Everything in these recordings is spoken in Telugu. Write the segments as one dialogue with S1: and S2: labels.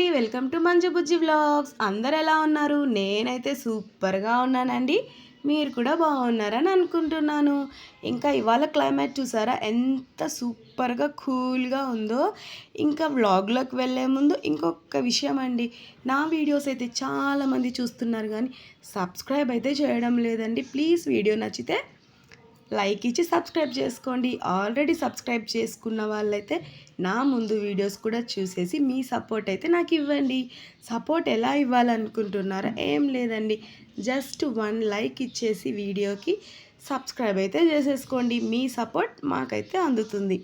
S1: అండి. Welcome to Manju Bujji vlogs. అందరు ఎలా ఉన్నారు? నేనైతే సూపర్గా ఉన్నానండి. మీరు కూడా బాగున్నారని అనుకుంటున్నాను. ఇంకా ఇవాళ క్లైమేట్ చూసారా? ఎంత సూపర్గా కూల్గా ఉందో. ఇంకా వ్లాగ్లోకి వెళ్ళే ముందు ఇంకొక విషయం అండి. నా వీడియోస్ అయితే చాలామంది చూస్తున్నారు కానీ సబ్స్క్రైబ్ అయితే చేయడం లేదండి. ప్లీజ్ వీడియో నచ్చితే లైక్ ఇచ్చి సబ్స్క్రైబ్ చేసుకోండి. ఆల్రెడీ సబ్స్క్రైబ్ చేసుకున్న వాళ్ళైతే నా ముందు వీడియోస్ కూడా చూసేసి మీ సపోర్ట్ అయితే నాకు ఇవ్వండి. సపోర్ట్ ఎలా ఇవ్వాలనుకుంటున్నారో ఏం లేదండి. జస్ట్ వన్ లైక్ ఇచ్చేసి వీడియోకి సబ్స్క్రైబ్ అయితే చేసేసుకోండి. మీ సపోర్ట్ మాకైతే అందుతుంది.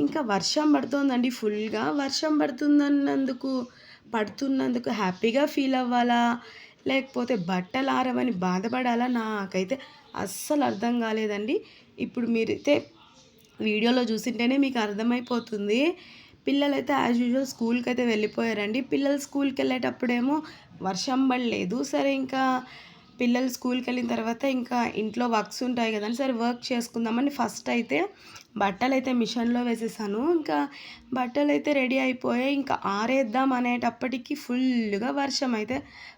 S1: ఇంకా వర్షం పడుతుందండి. ఫుల్గా వర్షం పడుతుందన్నందుకు పడుతున్నందుకు హ్యాపీగా ఫీల్ అవ్వాలా? లేకపోతే బట్టలు ఆరవని బాధపడాలా? నాకైతే అస్సలు అర్థం కాలేదండి. ఇప్పుడు మీరైతే వీడియోలో చూసింటేనే మీకు అర్థమైపోతుంది. పిల్లలైతే యాజ్ యూజువల్ స్కూల్కి అయితే వెళ్ళిపోయారండి. పిల్లలు స్కూల్కి వెళ్ళేటప్పుడేమో వర్షం పడలేదు. సరే ఇంకా పిల్లలు స్కూల్కి వెళ్ళిన తర్వాత ఇంకా ఇంట్లో వర్క్స్ ఉంటాయి కదండి సరే వర్క్ చేసుకుందామని ఫస్ట్ అయితే బట్టలు అయితే మిషన్లో వేసేసాను. ఇంకా బట్టలు అయితే రెడీ అయిపోయాయి ఇంకా ఆరేద్దాం అనేటప్పటికి ఫుల్గా వర్షం అయితే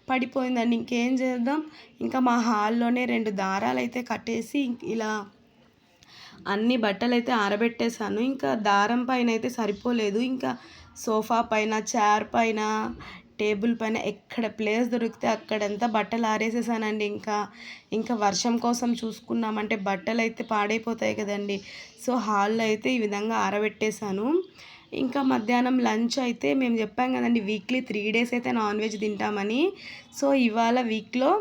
S1: పడిపోయిందండి. ఇంకేం చేద్దాం? ఇంకా మా హాల్లోనే రెండు దారాలు అయితే కట్టేసి ఇలా అన్ని బట్టలు అయితే ఆరబెట్టేశాను. ఇంకా దారం పైన అయితే సరిపోలేదు. ఇంకా సోఫా పైన చైర్ పైన టేబుల్ పైన ఎక్కడ ప్లేస్ దొరికితే అక్కడంతా బట్టలు ఆరేసేసానండి ఇంకా. ఇంకా వర్షం కోసం చూసుకున్నామంటే బట్టలు అయితే పాడైపోతాయి కదండి. సో హాల్లో అయితే ఈ విధంగా ఆరబెట్టేశాను. ఇంకా మధ్యాహ్నం లంచ్ అయితే మేము చెప్పాం కదండి వీక్లీ త్రీ డేస్ అయితే నాన్ వెజ్ తింటామని. సో ఇవాళ వీక్లో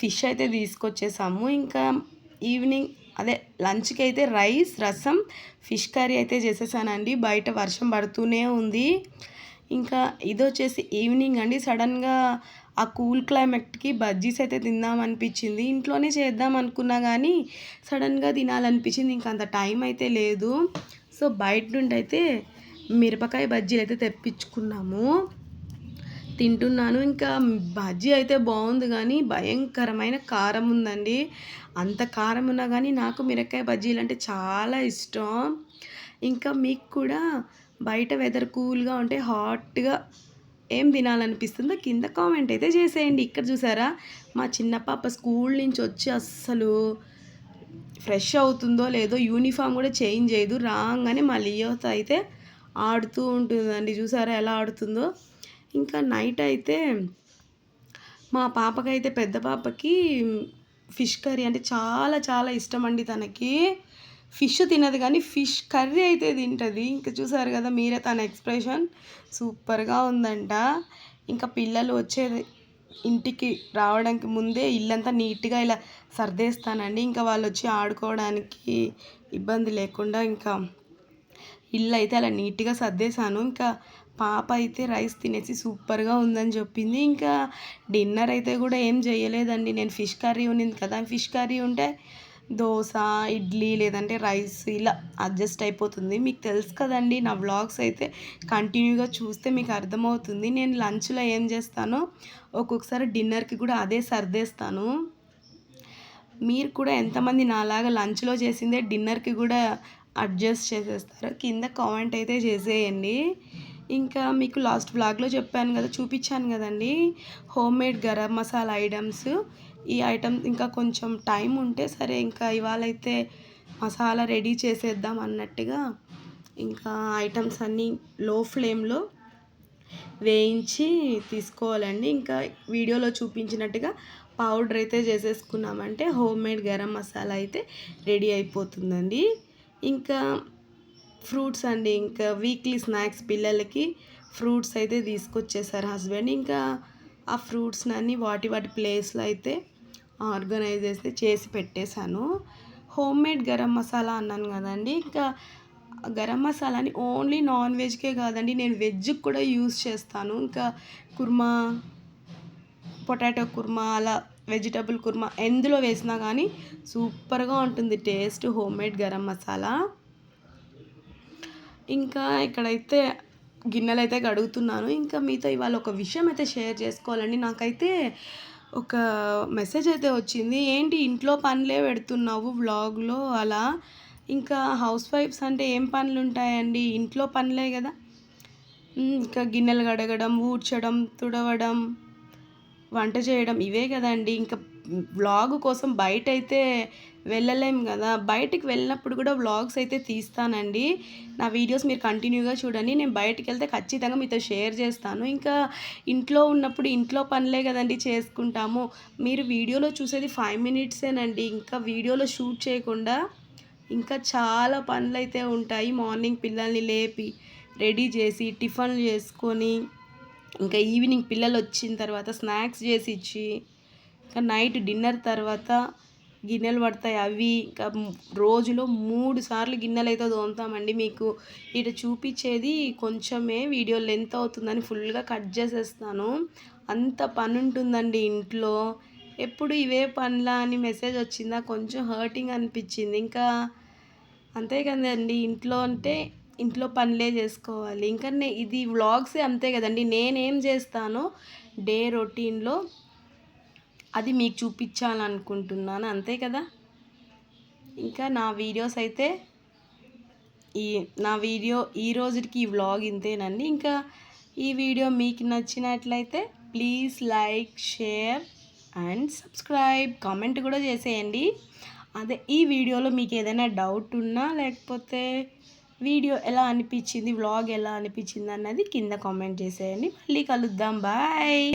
S1: ఫిష్ అయితే తీసుకొచ్చేసాము. ఇంకా ఈవినింగ్ అదే లంచ్కి అయితే రైస్ రసం ఫిష్ కర్రీ అయితే చేసేసానండి. బయట వర్షం పడుతూనే ఉంది. ఇంకా ఇది వచ్చేసి ఈవినింగ్ అండి. సడన్గా ఆ కూల్ క్లైమేట్కి బజ్జీస్ అయితే తిందాం అనిపించింది. ఇంట్లోనే చేద్దాం అనుకున్నా కానీ సడన్గా తినాలనిపించింది. ఇంకా అంత టైం అయితే లేదు. సో బయట నుండి అయితే మిరపకాయ బజ్జీలు అయితే తెప్పించుకున్నాము. తింటున్నాను. ఇంకా బజ్జీ అయితే బాగుంది కానీ భయంకరమైన కారం ఉందండి. అంత కారం ఉన్నా కానీ నాకు మిరపకాయ బజ్జీలు అంటే చాలా ఇష్టం. ఇంకా మీకు కూడా బయట వెదర్ కూల్గా ఉంటే హాట్గా ఏం తినాలనిపిస్తుందో కింద కామెంట్ అయితే చేసేయండి. ఇక్కడ చూసారా? మా చిన్న పాప స్కూల్ నుంచి వచ్చి అస్సలు ఫ్రెష్ అవుతుందో లేదో యూనిఫామ్ కూడా చేంజ్ చేయదు. రాగానే మా లియోతో అయితే ఆడుతూ ఉంటుందండి. చూసారా ఎలా ఆడుతుందో? ఇంకా నైట్ అయితే మా పాపకైతే పెద్ద పాపకి ఫిష్ కర్రీ అంటే చాలా చాలా ఇష్టం అండి తనకి. ఫిష్ తినదు కానీ ఫిష్ కర్రీ అయితే తింటుంది. ఇంకా చూసారు కదా మీరే తన ఎక్స్ప్రెషన్. సూపర్గా ఉందంట. ఇంకా పిల్లలు వచ్చేది ఇంటికి రావడానికి ముందే ఇల్లంతా నీట్గా ఇలా సర్దేస్తానండి. ఇంకా వాళ్ళు వచ్చి ఆడుకోవడానికి ఇబ్బంది లేకుండా ఇంకా ఇల్లు అయితే అలా నీట్గా సర్దేశాను. ఇంకా పాప అయితే రైస్ తినేసి సూపర్గా ఉందని చెప్పింది. ఇంకా డిన్నర్ అయితే కూడా ఏం చేయలేదండి. నేను ఫిష్ కర్రీ ఉన్నింది కదా. ఫిష్ కర్రీ ఉంటే దోశ ఇడ్లీ లేదంటే రైస్ ఇలా అడ్జస్ట్ అయిపోతుంది. మీకు తెలుసు కదండి నా వ్లాగ్స్ అయితే కంటిన్యూగా చూస్తే మీకు అర్థమవుతుంది. నేను లంచ్లో ఏం చేస్తానో ఒక్కొక్కసారి డిన్నర్కి కూడా అదే సర్దేస్తాను. మీరు కూడా ఎంతమంది నాలాగా లంచ్లో చేసిందే డిన్నర్కి కూడా అడ్జస్ట్ చేసేస్తారు? కింద కామెంట్ అయితే చేసేయండి. ఇంకా మీకు లాస్ట్ వ్లాగ్లో చెప్పాను కదా చూపించాను కదండి. Home made garam masala items ఈ ఐటమ్ ఇంకా కొంచెం టైం ఉంటే సరే ఇంకా ఇవాళ అయితే మసాలా రెడీ చేసేద్దాం అన్నట్టుగా ఇంకా ఐటమ్స్ అన్నీ లో ఫ్లేమ్లో వేయించి తీసుకోవాలండి. ఇంకా వీడియోలో చూపించినట్టుగా పౌడర్ అయితే చేసేసుకున్నామంటే హోమ్ మేడ్ గరం మసాలా అయితే రెడీ అయిపోతుందండి. ఇంకా ఫ్రూట్స్ అండి ఇంకా వీక్లీ స్నాక్స్ పిల్లలకి ఫ్రూట్స్ అయితే తీసుకొచ్చేసారు హస్బెండ్. ఇంకా ఆ ఫ్రూట్స్ని అన్నీ వాటి వాటి ప్లేస్లో అయితే ఆర్గనైజ్ చేసి చేసి పెట్టేశాను. హోమ్ మేడ్ గరం మసాలా అన్నాను కదండి. ఇంకా గరం మసాలాని ఓన్లీ నాన్ వెజ్కే కాదండి నేను వెజ్కి కూడా యూస్ చేస్తాను. ఇంకా కుర్మా పొటాటో కుర్మా అలా వెజిటబుల్ కుర్మా ఎందులో వేసినా కానీ సూపర్గా ఉంటుంది taste home made garam masala. ఇంకా ఇక్కడైతే గిన్నెలు అయితే కడుగుతున్నాను. ఇంకా మీతో ఇవాళ ఒక విషయం అయితే షేర్ చేసుకోవాలండి. నాకైతే ఒక మెసేజ్ అయితే వచ్చింది ఏంటి ఇంట్లో పనులే పెడుతున్నావు వ్లాగ్లో అలా. ఇంకా హౌస్ వైఫ్స్ అంటే ఏం పనులు ఉంటాయండి? ఇంట్లో పనులే కదా. ఇంకా గిన్నెలు కడగడం ఊడ్చడం తుడవడం వంట చేయడం ఇవే కదండి. ఇంకా వ్లాగ్ కోసం బయట అయితే వెళ్ళలేం కదా. బయటికి వెళ్ళినప్పుడు కూడా వ్లాగ్స్ అయితే తీస్తానండి. నా వీడియోస్ మీరు కంటిన్యూగా చూడండి. నేను బయటికి వెళ్తే ఖచ్చితంగా మీతో షేర్ చేస్తాను. ఇంకా ఇంట్లో ఉన్నప్పుడు ఇంట్లో పనులే కదండి చేసుకుంటాము. మీరు వీడియోలో చూసేది ఫైవ్ మినిట్సేనండి. ఇంకా వీడియోలో షూట్ చేయకుండా ఇంకా చాలా పనులు అయితే ఉంటాయి. మార్నింగ్ పిల్లల్ని లేపి రెడీ చేసి టిఫిన్లు చేసుకొని ఇంకా ఈవినింగ్ పిల్లలు వచ్చిన తర్వాత స్నాక్స్ చేసి ఇచ్చి నైట్ డిన్నర్ తర్వాత గిన్నెలు పడతాయి అవి. ఇంకా రోజులో మూడు సార్లు గిన్నెలు అయితే తోముతామండి మీకు. ఇటు చూపించేది కొంచెమే వీడియో లెంత్ అవుతుందని ఫుల్గా కట్ చేసేస్తాను. అంత పని ఉంటుందండి ఇంట్లో. ఎప్పుడు ఇవే పనులా అని మెసేజ్ వచ్చిందా కొంచెం హర్టింగ్ అనిపించింది. ఇంకా అంతే కదండి ఇంట్లో అంటే ఇంట్లో పనులే చేసుకోవాలి. ఇంకా ఇది వ్లాగ్సే అంతే కదండి. నేనేం చేస్తానో? డే రొటీన్లో అది మీకు చూపించాలనుకుంటున్నాను అంతే కదా? ఇంకా నా వీడియోస్ అయితే ఈ నా వీడియో ఈ రోజుకి ఈ వ్లాగ్ ఇంతేనండి. ఇంకా ఈ వీడియో మీకు నచ్చినట్లయితే please like share and subscribe. Comment కూడా చేసేయండి. అదే ఈ వీడియోలో మీకు ఏదైనా డౌట్ ఉన్నా లేకపోతే వీడియో ఎలా అనిపించింది వ్లాగ్ ఎలా అనిపించింది అన్నది కింద కామెంట్ చేసేయండి. మళ్ళీ కలుద్దాం. బాయ్.